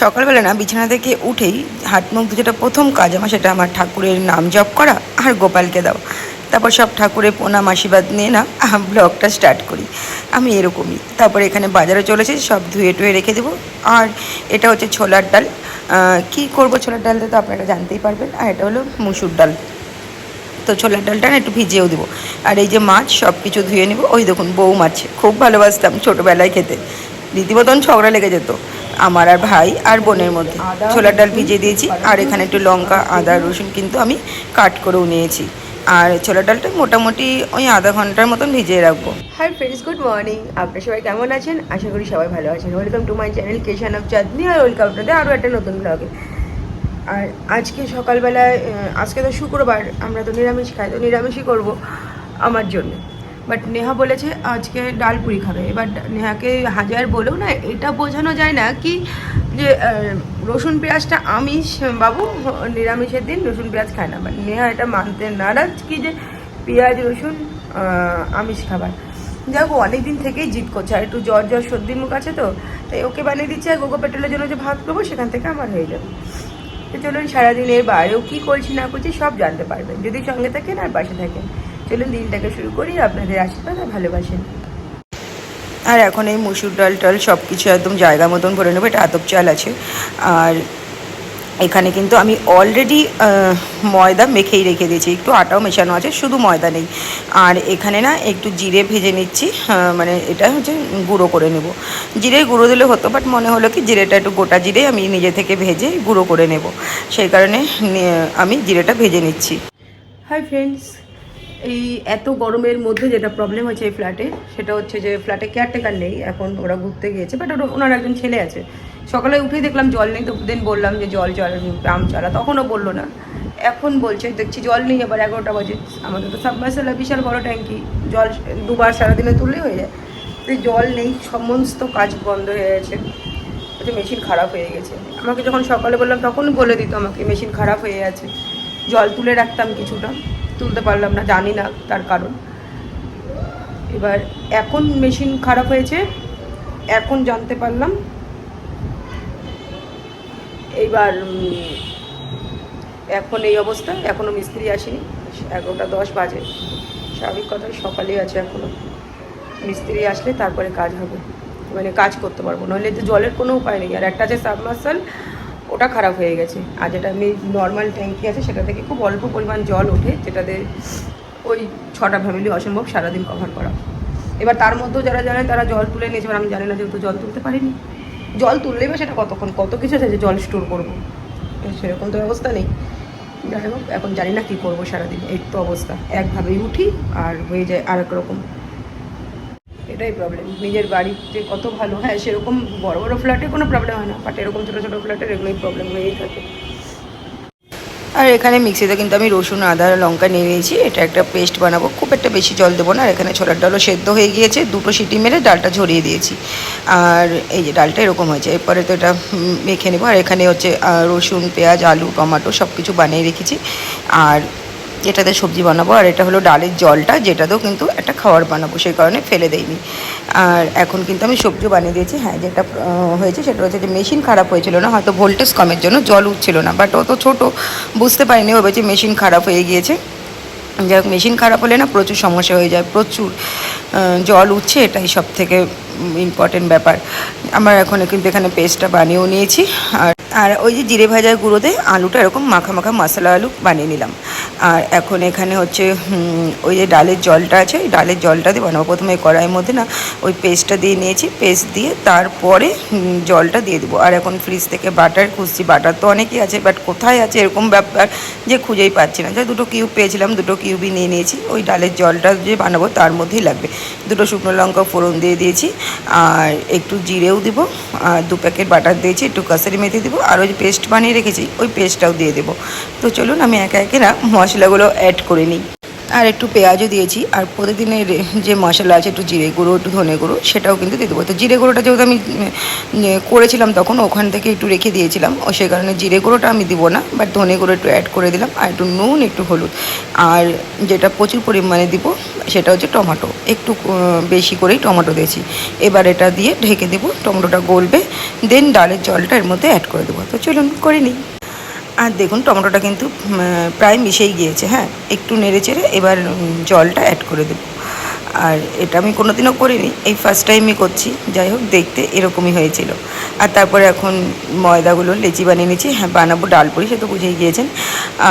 সকালবেলা না বিছানা থেকে উঠেই হাত মুখ যেটা প্রথম কাজ আমার, সেটা আমার ঠাকুরের নাম জপ করা আর গোপালকে দাও তারপর সব ঠাকুরের প্রণাম, আশীর্বাদ নিয়ে না ব্লগটা স্টার্ট করি। আমি এরকমই। তারপর এখানে বাজারে চলেছি, সব ধুয়ে টুয়ে রেখে দেবো। আর এটা হচ্ছে ছোলার ডাল। কি করব ছোলার ডালটা তো আপনারা জানতেই পারবেন। আর এটা হলো মুসুর ডাল। তো ছোলার ডালটা না একটু ভিজিয়েও দেবো। আর এই যে মাছ, সব কিছু ধুয়ে নেব। ওই দেখুন বউ মাছ। খুব ভালোবাসতাম ছোটোবেলায় খেতে। রীতিমতন ঝগড়া লেগে যেত। আমার আর ভাই আর বোনের মধ্যে। ছোলার ডাল ভিজিয়ে দিয়েছি, আর এখানে একটু লঙ্কা, আদা, রসুন কিন্তু আমি কাট করেও নিয়েছি। আর ছোলার ডালটা মোটামুটি ওই আধা ঘণ্টার মতন ভিজিয়ে রাখব। Hi friends, good morning. আপনারা সবাই কেমন আছেন? আশা করি সবাই ভালো আছেন। Welcome to my channel কেশান of Chandni আর ওয়েলকাম আপনাদের আরও একটা নতুন ব্লগে আর আজকে সকালবেলায় আজকে তো শুক্রবার, আমরা তো নিরামিষ খাই, তো নিরামিষই করব আমার জন্য। বাট নেহা বলেছে, আজকে ডাল পুরি খাবে। এবার নেহাকে হাজার বলেও না, এটা বোঝানো যায় না কি যে রসুন পেঁয়াজটা আমিষ, বাবু, নিরামিষের দিন রসুন পেঁয়াজ খায় না। বাট নেহা এটা মানতে নারাজ কি যে, পেঁয়াজ, রসুন আমিষ খাবার। যাক অনেক দিন থেকেই জিদ করছে। আর একটু জ্বর জ্বর সর্দির মুখ আছে তো, তাই ওকে বানিয়ে দিচ্ছে আর গোগো পেট্রোলের জন্য যে ভাত করব, সেখান থেকে আমার হয়ে যাবে। তো চলুন সারাদিন এর বাইরেও কী করছি না করছি সব জানতে পারবেন। যদি সঙ্গে থাকেন আর পাশে থাকেন। চলুন দিনটাকে শুরু করি আপনাদের আশীর্বাদ আর ভালোবাসেন আর এখন এই মুসুর ডাল টাল সব কিছু একদম জায়গা মতন ভরে নেব এটা আতপ চাল আছে। আর এখানে কিন্তু আমি অলরেডি ময়দা মেখেই রেখে দিয়েছি একটু আটাও মেশানো আছে শুধু ময়দা নেই। আর এখানে না একটু জিরে ভেজে নিচ্ছি মানে এটা হচ্ছে গুঁড়ো করে নেব। জিরে গুঁড়ো দিলে হতো বাট মনে হলো কি জিরেটা একটু গোটা জিরে আমি নিজে থেকে ভেজে গুঁড়ো করে নেব। সেই কারণে আমি জিরেটা ভেজে নিচ্ছি। হাই ফ্রেন্ডস এই এত গরমের মধ্যে যেটা প্রবলেম হয়েছে এই ফ্ল্যাটে সেটা হচ্ছে যে ফ্ল্যাটে কেয়ারটেকার নেই, এখন ওরা ঘুরতে গিয়েছে বাট ওনার একজন ছেলে আছে। সকালে উঠেই দেখলাম জল নেই, তো দেন বললাম যে জল জল আম চালা তখনও বলল না। এখন বলছে, দেখছি জল নেই আবার এগারোটা বাজে। আমাদের তো সাবমার্সেল বিশাল বড় ট্যাঙ্কি, জল দুবার সারাদিনে তুললেই হয়ে যায়। তো জল নেই, সমস্ত কাজ বন্ধ হয়ে গেছে। মেশিন খারাপ হয়ে গেছে। আমাকে যখন সকালে বললাম, তখন বলে দিত আমাকে মেশিন খারাপ হয়ে গেছে জল তুলে রাখতাম কিছুটা, তুলতে পারলাম না, জানি না তার কারণ। এবার এখন মেশিন খারাপ হয়েছে, এখন জানতে পারলাম। এইবার এখন এই অবস্থা এখনও মিস্ত্রি আসেনি, এগারোটা দশ বাজে। স্বাভাবিক কথাই সকালেই আছে এখনও মিস্ত্রি আসলে তারপরে কাজ হবে। মানে কাজ করতে পারব, নইলে তো জলের কোনো উপায় নেই। আর একটা আছে সাবমার্সাল ওটা খারাপ হয়ে গেছে। আর যেটা আমি নর্মাল ট্যাঙ্কি আছে, সেটা থেকে খুব অল্প পরিমাণ জল ওঠে, যেটাতে ওই ছটা ফ্যামিলি অসম্ভব সারাদিন কভার করা। এবার তার মধ্যেও যারা জানে, তারা জল তুলে নিয়েছে। আমি জানি না যেহেতু জল তুলতে পারিনি। জল তুললেই বা সেটা কতক্ষণ, কত কিছু আছে যে জল স্টোর করব? সেরকম তো ব্যবস্থা নেই। যাই হোক, এখন জানি না কী করব সারাদিন। এই তো অবস্থা। একভাবেই উঠি, আর হয়ে যায় আর এক রকম। এটাই প্রবলেম নিজের বাড়িতে কত ভালো হ্যাঁ সেরকম বড় বড় ফ্ল্যাটে কোনো প্রবলেম হয় না বাট এরকম ছোটো ছোটো ফ্ল্যাটের এগুলোই প্রবলেম হয়েই থাকে। আর এখানে মিক্সিতে কিন্তু আমি রসুন, আদা, লঙ্কা নিয়ে নিয়েছি। এটা একটা পেস্ট বানাবো, খুব একটা বেশি জল দেবো না। আর এখানে ছোলার ডালও সেদ্ধ হয়ে গিয়েছে, দুটো সিটি মেরে ডালটা ঝরিয়ে দিয়েছি। আর এই যে ডালটা এরকম হয়েছে, এরপরে তো এটা মেখে নেব। আর এখানে হচ্ছে রসুন, পেঁয়াজ, আলু, টমাটো সব কিছু বানিয়ে রেখেছি। আর এটাতে সবজি বানাবো, আর এটা হলো ডালের জলটা, যেটাতেও কিন্তু একটা খাবার বানাবো, সেই কারণে ফেলে দেইনি। আর এখন কিন্তু আমি সবজি বানিয়ে দিয়েছি হ্যাঁ যেটা হয়েছে সেটা হচ্ছে যে মেশিন খারাপ হয়েছিল না, হয়তো ভোল্টেজ কমের জন্য জল উঠছিল না, বাট অত ছোটো, বুঝতে পারিনি ও ভেবেছে মেশিন খারাপ হয়ে গিয়েছে। যাই হোক, মেশিন খারাপ হলে না প্রচুর সমস্যা হয়ে যায়, প্রচুর জল উঠছে, এটাই সব থেকে ইম্পর্টেন্ট ব্যাপার। আমার এখন কিন্তু এখানে পেস্টটা বানিয়েও নিয়েছি, আর আর ওই যে জিরে ভাজার গুঁড়োতে আলুটা এরকম মাখা মাখা মশলা আলু বানিয়ে নিলাম। আর এখন এখানে হচ্ছে ওই যে ডালের জলটা আছে ওই ডালের জলটা দিয়ে বানাবো। প্রথমে কড়াইয়ের মধ্যে না ওই পেস্টটা দিয়ে নিয়েছি, পেস্ট দিয়ে তারপরে জলটা দিয়ে দেবো। আর এখন ফ্রিজ থেকে বাটার খুঁজছি, বাটার তো অনেকই আছে, বাট কোথায় আছে এরকম ব্যাপার যে খুঁজেই পাচ্ছি না। যা দুটো কিউব পেয়েছিলাম, দুটো কিউবই নিয়ে নিয়েছি, ওই ডালের জলটা যে বানাবো তার মধ্যেই লাগবে। দুটো শুকনো লঙ্কা ফোড়ন দিয়ে দিয়েছি, আর একটু জিরেও দিব, আর দু প্যাকেট বাটার দিয়েছি, একটু কাসারি মেথি দিব, আর ওই পেস্ট বানিয়ে রেখেছি, ওই পেস্টটাও দিয়ে দেবো। তো চলুন, আমি একা একে না মশলাগুলো অ্যাড করে নিই। আর একটু পেঁয়াজও দিয়েছি। আর প্রতিদিনের যে মশলা আছে, একটু জিরে গুঁড়ো, একটু ধনে গুঁড়ো, সেটাও কিন্তু দিয়ে দেবো। তো জিরে গুঁড়োটা যেহেতু আমি করেছিলাম তখন, ওখান থেকে একটু রেখে দিয়েছিলাম। ও সেই কারণে জিরে গুঁড়োটা আমি দিব না বাট ধনে গুঁড়ো একটু অ্যাড করে দিলাম। আর একটু নুন, একটু হলুদ। আর যেটা প্রচুর পরিমাণে দিব, সেটা হচ্ছে টমেটো। একটু বেশি করেই টমেটো দিয়েছি। এবার এটা দিয়ে ঢেকে দেবো। টমেটোটা গলবে। দেন ডালের জলটা এর মধ্যে অ্যাড করে দেবো। তো চলুন, করে নিই। আর দেখুন, টমেটোটা কিন্তু প্রায় মিশেই গিয়েছে হ্যাঁ? একটু নেড়ে চেড়ে এবার জলটা অ্যাড করে দেবো। আর এটা আমি কোনোদিনও করিনি, এই ফার্স্ট টাইমই করছি। যাই হোক, দেখতে এরকমই হয়েছিল। আর তারপরে এখন ময়দাগুলো লেচি বানিয়ে নিয়েছি হ্যাঁ বানাবো ডাল পুরি, সে তো বুঝেই গিয়েছেন।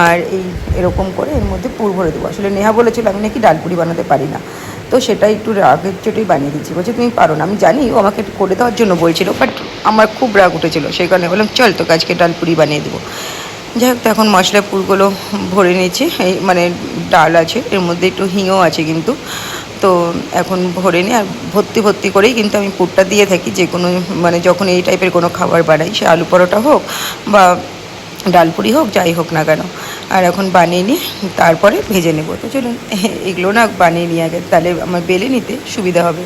আর এই এরকম করে এর মধ্যে পুর ভরে দেবো। আসলে নেহা বলেছিল, আমি নাকি ডাল পুরি বানাতে পারি না। তো সেটা একটু রাগের চোটেই বানিয়ে দিচ্ছি বলছে, তুমি পারো না। আমি জানি, ও আমাকে করে দেওয়ার জন্য বলছিল, বাট আমার খুব রাগ উঠেছিল। সেই কারণে বললাম, চল তো আজকে ডাল পুরি বানিয়ে দেবো। যাই হোক এখন মশলা পুরগুলো ভরে নিয়েছি। এই মানে ডাল আছে, এর মধ্যে একটু হিঙও আছে কিন্তু। তো এখন ভরে নিই আর ভর্তি ভর্তি করেই কিন্তু আমি পুরটা দিয়ে থাকি। যে কোনো মানে যখন এই টাইপের কোনো খাবার বানাই, সে আলু পরোটা হোক বা ডালপুরি হোক, যাই হোক না কেন। আর এখন বানিয়ে নিই তারপরে ভেজে নেব। তো চলুন এগুলো না বানিয়ে নিই আগে তাহলে আমার বেলে নিতে সুবিধা হবে।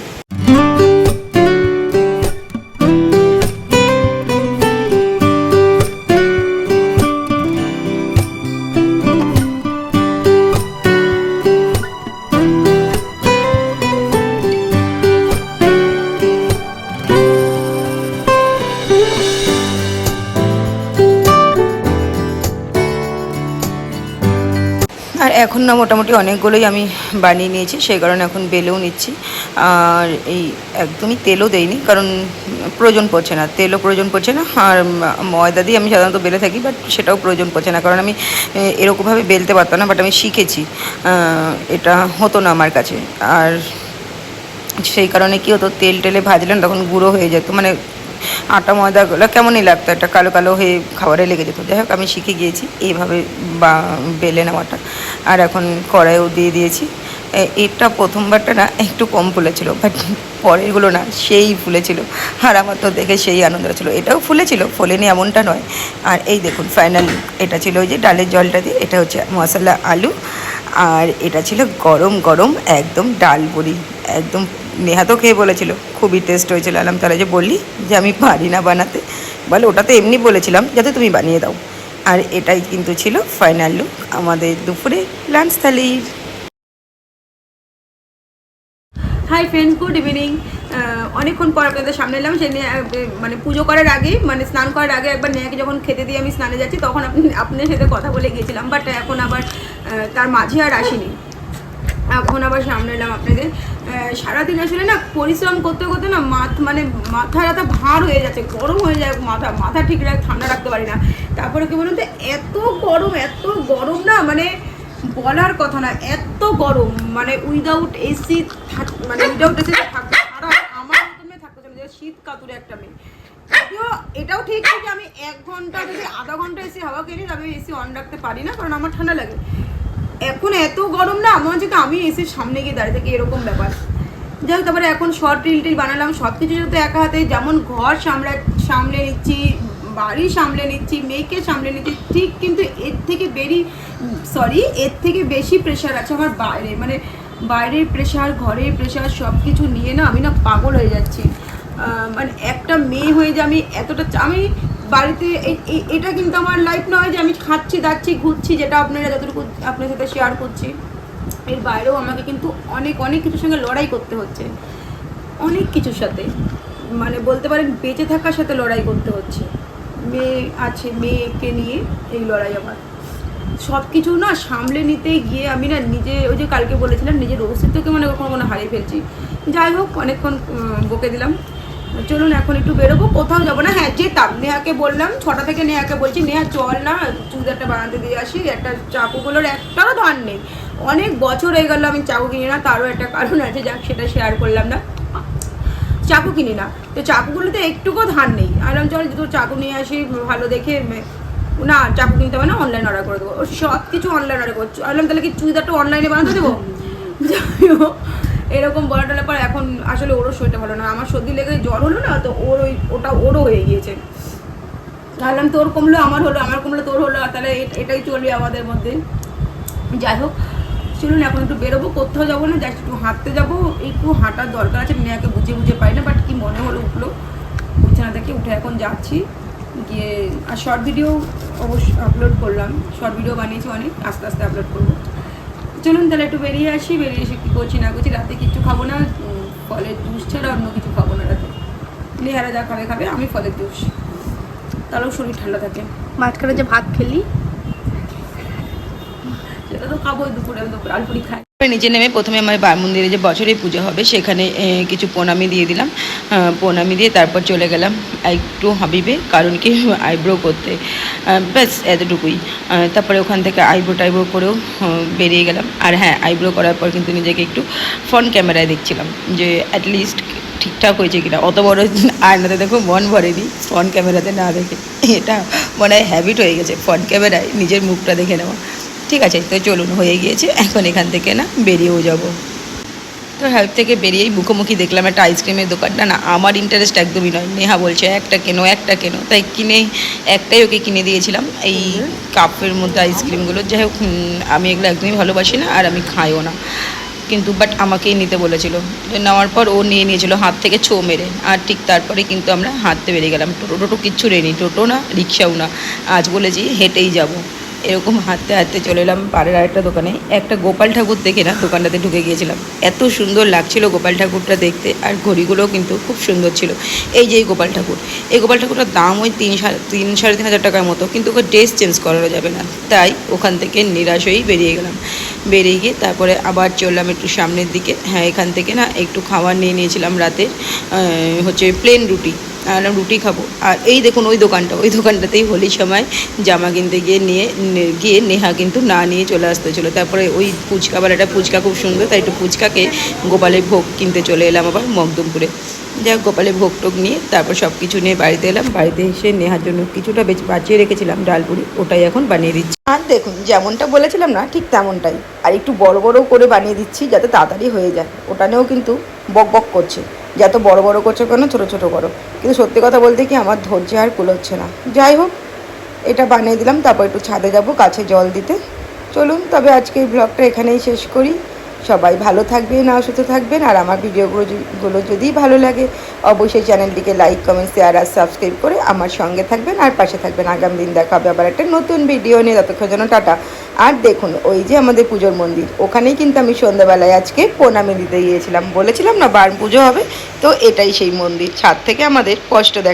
এখন না মোটামুটি অনেকগুলোই আমি বানিয়ে নিয়েছি, সেই কারণে এখন বেলেও নিচ্ছি। আর এই একদমই তেলও দেইনি, কারণ প্রয়োজন পড়ছে না। তেলও প্রয়োজন পড়ছে না, আর ময়দা দিয়ে আমি সাধারণত বেলে থাকি, বাট সেটাও প্রয়োজন পড়ছে না, কারণ আমি এরকমভাবে বেলতে পারতাম না, বাট আমি শিখেছি এটা হতো না আমার কাছে। আর সেই কারণে কী হতো, তেল টেলে ভাজলেন তখন গুঁড়ো হয়ে যেত মানে আটা ময়দাগুলো কেমনই লাগতো, একটা কালো কালো হয়ে খাবারে লেগে যেত। যাই হোক, আমি শিখে গিয়েছি এইভাবে বা বেলে নেওয়াটা। আর এখন কড়াইও দিয়ে দিয়েছি। এটা প্রথমবারটা না, একটু কম ফুলেছিল বাট পরেরগুলো না, সেই ফুলেছিল। আর আমার তো দেখে সেই আনন্দ ছিল এটাও ফুলেছিল, ফোলেনি এমনটা নয়। আর এই দেখুন ফাইনাল এটা ছিল ওই যে ডালের জলটা দিয়ে, এটা হচ্ছে মশলা আলু। আর এটা ছিল গরম গরম, একদম ডাল বড়ি, একদম নেহাতও খেয়ে বলেছিল খুবই টেস্ট হয়েছিল। আলাম তারা যে বললি যে আমি পারি না বানাতে। বলে ওটা তো এমনি বলেছিলাম যাতে তুমি বানিয়ে দাও। আর এটাই কিন্তু ছিল ফাইনাল লুক আমাদের দুপুরে লাঞ্চ থালির। হাই ফ্রেন্ডস গুড ইভিনিং অনেকক্ষণ পর আপনাদের সামনে এলাম। সে নিয়ে, মানে পুজো করার আগে মানে স্নান করার আগে একবার নেয়াকে যখন খেতে দিয়ে আমি স্নানে যাচ্ছি তখন আপনি আপনার সাথে কথা বলে গিয়েছিলাম। বাট এখন আবার তার মাঝে আর আসিনি। এখন আবার সামনে এলাম আপনাদের। সারাদিন আসলে না পরিশ্রম করতে করতে না মাথ মানে মাথা ব্যথা ভার হয়ে যাচ্ছে, গরম হয়ে যায়, মাথা মাথা ঠিক রাখ ঠান্ডা রাখতে পারি না। তারপরে কি বলুন তো, এত গরম এত গরম না মানে বলার কথা না, এত গরম মানে উইদাউট এসি মানে উইদাউট এসি আমার থাকতে শীত কাতুরে একটা মেয়ে। এটাও ঠিক আমি এক ঘণ্টা যদি আধা ঘণ্টা এসি হাওয়া কিনি তবে এসি অন রাখতে পারি না, কারণ আমার ঠান্ডা লাগে। এখন এত গরম না আমার হচ্ছে আমি এসির সামনে গিয়ে দাঁড়িয়ে থাকি, এরকম ব্যাপার। যাই হোক, তারপরে এখন শর্ট রিল টিল বানালাম সব কিছু যেহেতু একা হাতে, যেমন ঘর সামলা, সামলে নিচ্ছি, বাড়ি সামলে নিচ্ছি, মেয়েকে সামলে নিচ্ছি, ঠিক কিন্তু এর থেকে বেরি সরি এর থেকে বেশি প্রেশার আছে আমার বাইরে মানে বাইরের প্রেশার ঘরের প্রেশার সব কিছু নিয়ে না আমি না পাগল হয়ে যাচ্ছি। মানে একটা মেয়ে হয়ে যে আমি এতটা, আমি বাড়িতে এটা কিন্তু আমার লাইফ নয় যে আমি খাচ্ছি, দাচ্ছি, ঘুরছি, যেটা আপনারা যতটুকু আপনার সাথে শেয়ার করছি। এর বাইরেও আমাকে কিন্তু অনেক অনেক কিছুর সঙ্গে লড়াই করতে হচ্ছে। অনেক কিছুর সাথে। মানে বলতে পারেন, বেঁচে থাকার সাথে লড়াই করতে হচ্ছে। মেয়ে আছে, মেয়েকে নিয়ে এই লড়াই আমার। সব কিছু না সামলে নিতে গিয়ে আমি না নিজে, ওই যে কালকে বলেছিলাম, নিজের অস্তিত্বকে মানে কখনো কোনো হারিয়ে ফেলছি। যাই হোক, অনেকক্ষণ বকে দিলাম। চলুন এখন একটু বেরোবো, কোথাও যাব না। হ্যাঁ যেতাম। নেহাকে বললাম, ছটা থেকে নেহাকে বলছি, নেহা চল না, চুড়িদারটা বানাতে দিয়ে আসি। একটা চাকুগুলোর একটারও ধান নেই। অনেক বছর হয়ে গেল আমি চাকু কিনি না, তারও একটা কারণ আছে, যাক, সেটা শেয়ার করলাম না। চাকু কিনি না। তো চাকুগুলোতে একটুকু ধার নেই। আর আমি চল তো চাকু নিয়ে আসি, ভালো দেখে না, চাকু কিনতে হবে না অনলাইন অর্ডার করে দেবো। সব কিছু অনলাইন অর্ডার করছি। আমি তাহলে কি চুড়িদারটা অনলাইনে বানাতে দেবো? এরকম বলা টলার পর এখন আসলে ওরও শরীরটা ভালো না। আমার সর্দি লেগে জ্বর হলো না, তো ওর ওই, ওটা ওরও হয়ে গিয়েছে। ভাবলাম তোর কমলো, আমার হলো, আমার কমলো, তোর হলো তাহলে এটাই চলবে আমাদের মধ্যে। যাই হোক, চলুন, এখন একটু বেরোবো, কোথাও যাব না জাস্ট একটু হাঁটতে যাব। একটু হাঁটার দরকার আছে, মেয়েকে বুঝে বুঝে পাই না বাট কি মনে হলো উঠল। বিছানা থেকে উঠে এখন যাচ্ছি। গিয়ে, আর শর্ট ভিডিও অবশ্যই আপলোড করলাম। শর্ট ভিডিও বানিয়েছি অনেক, আস্তে আস্তে আপলোড করব। চলুন তাহলে একটু বেরিয়ে আসি বেরিয়ে এসে কী করছি না করছি রাতে কিছু খাব না ফলের জুস ছাড়া অন্য কিছু খাব না রাতে। নেহারা যা খাবে খাবে আমি ফলের জুস। তাহলেও শরীর ঠান্ডা থাকে। মাঝখানে যে ভাত খেলি। সেটা তো খাব দুপুরে দুপুরে আলপুরি খাই। নিচে নেমে প্রথমে আমার বার মন্দিরে যে বছরে পুজো হবে, সেখানে কিছু প্রণামি দিয়ে দিলাম। প্রণামি দিয়ে তারপর চলে গেলাম একটু হাবিবে, কারণ কি আইব্রো করতে। ব্যাস, এতটুকুই। তারপরে ওখান থেকে আইব্রো টাইব্রো করেও বেরিয়ে গেলাম। আর হ্যাঁ আইব্রো করার পর কিন্তু নিজেকে একটু ফ্রন্ট ক্যামেরায় দেখছিলাম, যে অ্যাটলিস্ট ঠিকঠাক হয়েছে কিনা। অত বড় আয়নাতে দেখো, মন ভরে ভরেনি ফ্রন্ট ক্যামেরাতে না দেখে। এটা মনে হয় হ্যাবিট হয়ে গেছে, ফ্রন্ট ক্যামেরায় নিজের মুখটা দেখে নেওয়া। ঠিক আছে, তো চলুন, হয়ে গিয়েছে। এখন এখান থেকে না বেরিয়েও যাব। তো হেল্প থেকে বেরিয়েই মুখোমুখি দেখলাম একটা আইসক্রিমের দোকানটা না আমার ইন্টারেস্ট একদমই নয়। নেহা বলছে, একটা কেনো একটা কেনো। তাই কিনে, একটাই ওকে কিনে দিয়েছিলাম। এই কাপের মধ্যে আইসক্রিমগুলো যাই হোক আমি এগুলো একদমই ভালোবাসি না, আর আমি খাইও না। কিন্তু বাট আমাকেই নিতে বলেছিল। নেওয়ার পর ও নিয়ে নিয়েছিল হাত থেকে ছো মেরে। আর ঠিক তারপরে কিন্তু আমরা হাঁটতে বেরিয়ে গেলাম। টোটো টোটো কিচ্ছু নেই টোটো না, রিক্সাও না। আজ বলেছি হেঁটেই যাব। এরকম হাঁটতে হাঁটতে চলে এলাম পাড়ের আরেকটা দোকানে। একটা গোপাল ঠাকুর দেখে না দোকানটাতে ঢুকে গিয়েছিলাম। এত সুন্দর লাগছিল গোপাল ঠাকুরটা দেখতে আর ঘড়িগুলোও কিন্তু খুব সুন্দর ছিল। এই যে গোপাল ঠাকুর। এই গোপাল ঠাকুরটার দাম ওই তিন তিন সাড়ে তিন হাজার টাকার মতো, কিন্তু ওকে ড্রেস চেঞ্জ করানো যাবে না। তাই ওখান থেকে নিরাশ হয়েই বেরিয়ে গেলাম। বেরিয়ে গিয়ে তারপরে আবার চললাম একটু সামনের দিকে। হ্যাঁ এখান থেকে না একটু খাবার নিয়ে নিয়েছিলাম রাতে হচ্ছে প্লেন রুটি। রুটি খাব। আর এই দেখুন, ওই দোকানটা, ওই দোকানটাতেই হোলির সময় জামা কিনতে গিয়ে নিয়ে গিয়ে নেহা কিন্তু না নিয়ে চলে আসতে হচ্ছিল তারপরে ওই ফুচকা একটা ফুচকা খুব সুন্দর, তাই একটু ফুচকাকে গোপালের ভোগ কিনতে চলে এলাম আবার মকদমপুরে। যাই হোক, গোপালের ভোগ টোগ নিয়ে তারপর সব কিছু নিয়ে বাড়িতে এলাম। বাড়িতে এসে নেহার জন্য কিছুটা বেচ বাঁচিয়ে রেখেছিলাম ডালপুরি ওটাই এখন বানিয়ে দিচ্ছি। আর দেখুন, যেমনটা বলেছিলাম না, ঠিক তেমনটাই। আর একটু বড় বড় করে বানিয়ে দিচ্ছি, যাতে তাড়াতাড়ি হয়ে যায়। ওটা নিয়েও কিন্তু বক বক করছে। যে এত বড় বড় করছ কেন, ছোটো ছোটো করো। কিন্তু সত্যি কথা বলতে কি, আমার ধৈর্য আর কুলোচ্ছে না। যাই হোক, এটা বানিয়ে দিলাম, তারপর একটু ছাদে যাব কাছে জল দিতে। চলুন, তবে আজকে এই ব্লগটা এখানেই শেষ করি। সবাই ভালো থাকবেন আর সুস্থ থাকবেন, আর আমার ভিডিওগুলো যদি- ভালো লাগে, অবশ্যই চ্যানেলটিকে লাইক কমেন্ট শেয়ার আর সাবস্ক্রাইব করে আমার সঙ্গে থাকবেন, আর পাশে থাকবেন আগামী দিন, দেখা হবে আবার একটা নতুন ভিডিও নিয়ে, ততক্ষণ জন্য টাটা। আর দেখুন, ওই যে আমাদের পুজোর মন্দির, ওখানেই কিন্তু আমি সন্ধ্যাবেলায় আজকে প্রণামী দিতে গিয়েছিলাম। বলেছিলাম না বার পুজো হবে, তো এটাই সেই মন্দির, ছাদ থেকে আমাদের কষ্ট দেখা